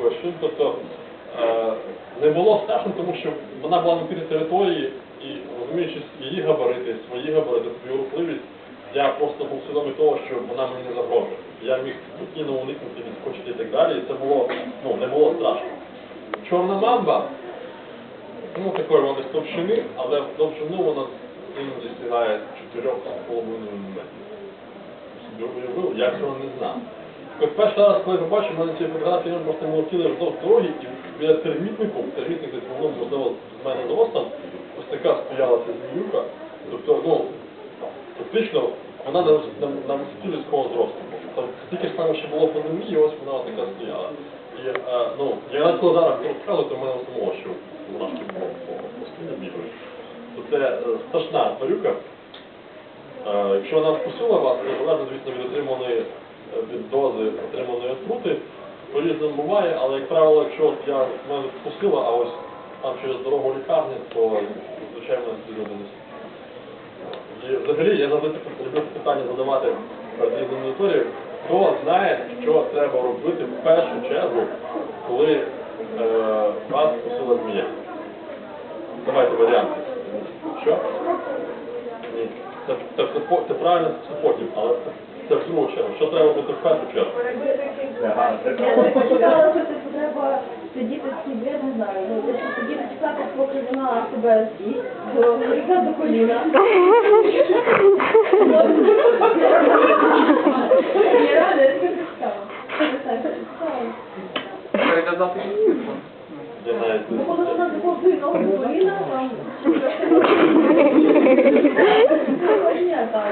question. Тобто е, не було страшно, тому що вона була на тій території і розуміючи її габарити, свої габарити, свою рухливість, я просто був свідомий того, що вона мені загрожує. Я міг спокійно уникнути, відскочити і так далі, і це було, ну, не було страшно. Чорна мамба, ну такої вона з товщини, але в довжину вона іноді сягає 4,5 метрів. Я цього не знав. От перший раз, коли побачив, в мене ці фотографії вони просто молотіли вздовж дороги, і біля термітнику, термітник десь воно можливо з мене зростом, ось така стояла ця зміюка. Тобто, ну, фактично, вона на, на, на висоті людського зросту. Там стільки ж саме ще було пандемії, ось вона така стояла. І, е, ну, я навіть коли зараз розказую, то в мене самого, що мурашки по, по, по спині бігають. То це е, страшна тварюка. Е, Якщо вона вкусила вас, то залежно, звісно, від отриманої від дози отриманої отрути, по-різному буває, але, як правило, якщо я мене вкусила, а ось там через дорогу лікарні, то звичайно не і взагалі я завжди люблю це питання задавати різними аудиторією. Хто знає, що треба робити в першу чергу, коли е, вас вкусила змія? Давайте варіанти. Що? Ні. Це, це, це, це правильно це потім, але це другу чергу. Що треба першу чергу? Я почитала, що це треба сидіти в я не знаю. Сидіти чекати, поки вона себе з'їсть, коліна до коліна. Я рада, я. Це так, це представила. Переказати навіть Бо коли вона такого ногу до там... Ні, там,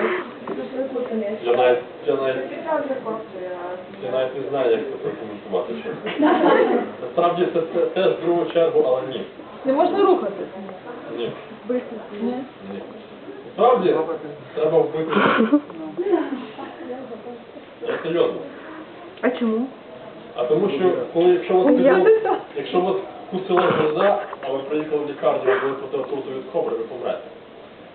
я навіть я навіть я навіть не знаю, як це прокоментувати. чесно. Насправді це, теж в другу чергу, але ні. Не можна рухатись. Ні. Ні. Ні. Справді треба вбити. Я серйозно. А чому? А тому що коли якщо вас не вас вкусила гроза, а ви приїхали в лікарню, ви потрапили від кобри, ви помрете.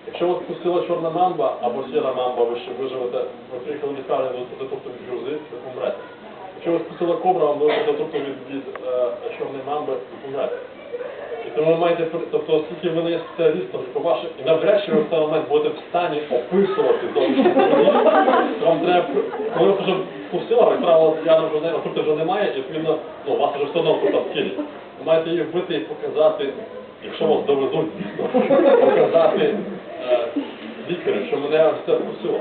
Якщо вас вкусила чорна мамба або сіра мамба, ви ще виживете, ви приїхали в лікарню, ви потрапили від грози, ви помрете. Якщо вас вкусила кобра, ви від, від, від е, чорної мамби, ви помрете. Тому ви маєте, тобто, оскільки ви не є спеціалістом, по ваших, і навряд чи ви в цей момент будете в стані описувати зовнішню подію, вам треба, коли вже вкусила, як правило, я вже не, отрути вже немає, і відповідно, ну, вас вже все одно тут в. Ви маєте її вбити і показати, якщо вас доведуть, дійсно, показати е, лікарю, що мене ось це вкусило.